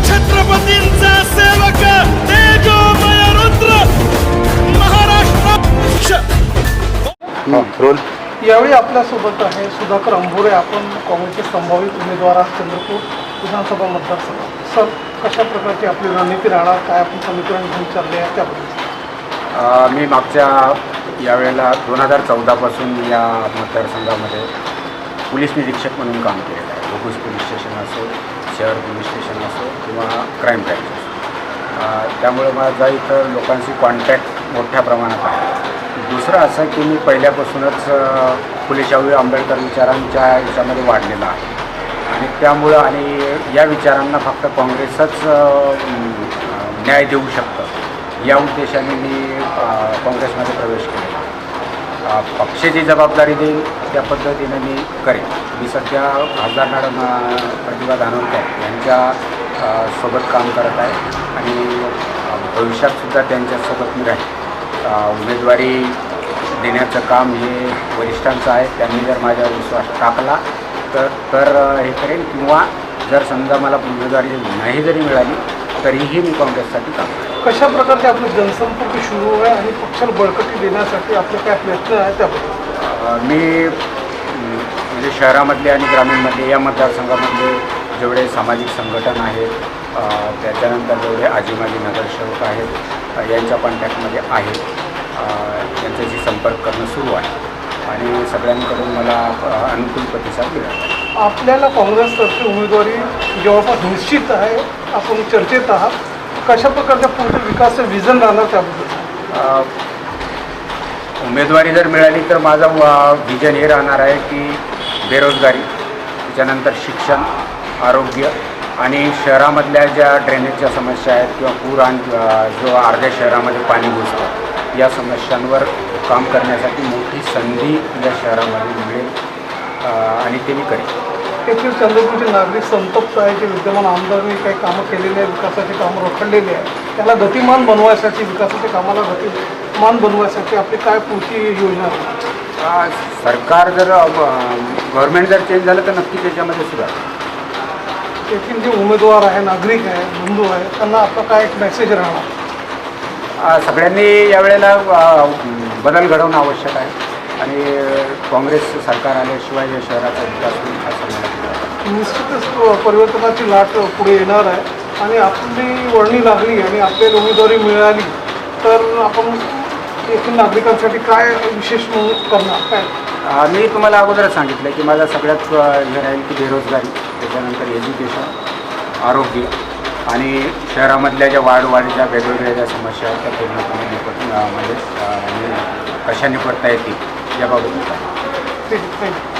शिवछत्रपतींचा सेवक तेजोमय रुद्र महाराष्ट्र. रोल. यावेळी आपल्यासोबत आहे सुधाकर अंभोरे आपण काँग्रेसचे संभावित उमेदवार आहात चंद्रपूर विधानसभा मतदारसंघ. सर कशा प्रकारची आपली रणनीती राहणार? काय आपण समीकरण घेऊन चालले आहे त्याबद्दल मी मागच्या यावेळेला दोन हजार चौदापासून या मतदारसंघामध्ये पोलीस निरीक्षक म्हणून काम केलेलं आहे पोलीस स्टेशन असो शहर पोलीस स्टेशन असो किंवा क्राईम ब्रँच असो. त्यामुळे माझा इथं लोकांशी कॉन्टॅक्ट मोठ्या प्रमाणात आहे. दुसरं असं की मी पहिल्यापासूनच फुलेशाहू आंबेडकर विचारांच्या याच्यामध्ये वाढलेला आहे. आणि त्यामुळं आणि या विचारांना फक्त काँग्रेसच न्याय देऊ शकतं. या उद्देशाने मी काँग्रेसमध्ये प्रवेश केला पक्ष जी जबाबदारी देईल त्या पद्धतीने मी करेन. मी सध्या खासदार मॅडम प्रतिभा धानोरकर यांच्या सोबत काम करत आहे आणि भविष्यातसुद्धा त्यांच्यासोबत मी राहील उमेदवारी देण्याचं काम हे वरिष्ठांचं आहे. त्यांनी जर माझ्यावर विश्वास टाकला तर तर हे करेन किंवा जर समजा मला उमेदवारी नाही जरी मिळाली तरीही मी काँग्रेससाठी काम करेन. कशा प्रकारचे आपले जनसंपर्क सुरू आहे आणि पक्षाला बळकटी देण्यासाठी आपले काय प्रयत्न आहे त्याबद्दल? मी म्हणजे शहरामधले आणि ग्रामीणमधले या मतदारसंघामधले जेवढे सामाजिक संघटन आहेत त्याच्यानंतर जेवढे आजी माजी नगरसेवक आहेत यांच्या कॉन्टॅक्टमध्ये आहेत अ, यांच्याशी संपर्क करणं सुरू आहे. आणि सगळ्यांकडून मला अनुकूल प्रतिसाद मिळाला. आपल्याला काँग्रेसतर्फे उमेदवारी जवळपास निश्चित आहे आपण चर्चेत आहात. कशा प्रकारच्या पुढचे विकासचं विजन राहणार त्याबद्दल? उमेदवारी जर मिळाली तर माझं विजन हे राहणार आहे की बेरोजगारी त्याच्यानंतर शिक्षण आरोग्य आणि शहरामधल्या ज्या ड्रेनेजच्या समस्या आहेत किंवा पूर आणि जो अर्ध्या शहरामध्ये पाणी घुसतं या समस्यांवर काम करण्यासाठी मोठी संधी या शहरामध्ये मिळेल आणि ते मी करेन. तेथील चंद्रपूरचे नागरिक संतप्त आहे जे विद्यमान आमदारांनी काही कामं केलेली आहे विकासाची कामं रखडलेली आहे त्याला गतिमान बनवायसाठी विकासाच्या कामाला गतिमान बनवायसाठी आपली काय पुढची योजना सरकार जर गव्हर्नमेंट जर चेंज झालं तर नक्की त्याच्यामध्ये सुधार तेथील जे उमेदवार आहे नागरिक आहे बंधू आहे त्यांना आपला काय एक मेसेज राहणार? सगळ्यांनी यावेळेला बदल घडवणं आवश्यक आहे. आणि काँग्रेस सरकार आल्याशिवाय या शहराचा विकास होईल असं मला. निश्चितच परिवर्तनाची लाट पुढे येणार आहे. आणि आपली वर्णी लागली आणि आपल्याला उमेदवारी मिळाली तर आपण येथील नागरिकांसाठी काय विशेष करणार? काय? मी तुम्हाला अगोदरच सांगितलं की माझा सगळ्यात हे राहील की बेरोजगारी त्याच्यानंतर एज्युकेशन आरोग्य. आणि शहरामधल्या ज्या वाढवाढीच्या वेगवेगळ्या ज्या समस्या आहेत त्या पूर्णपणे निपट म्हणजे, म्हणजे कशा निपटता येतील याबाबत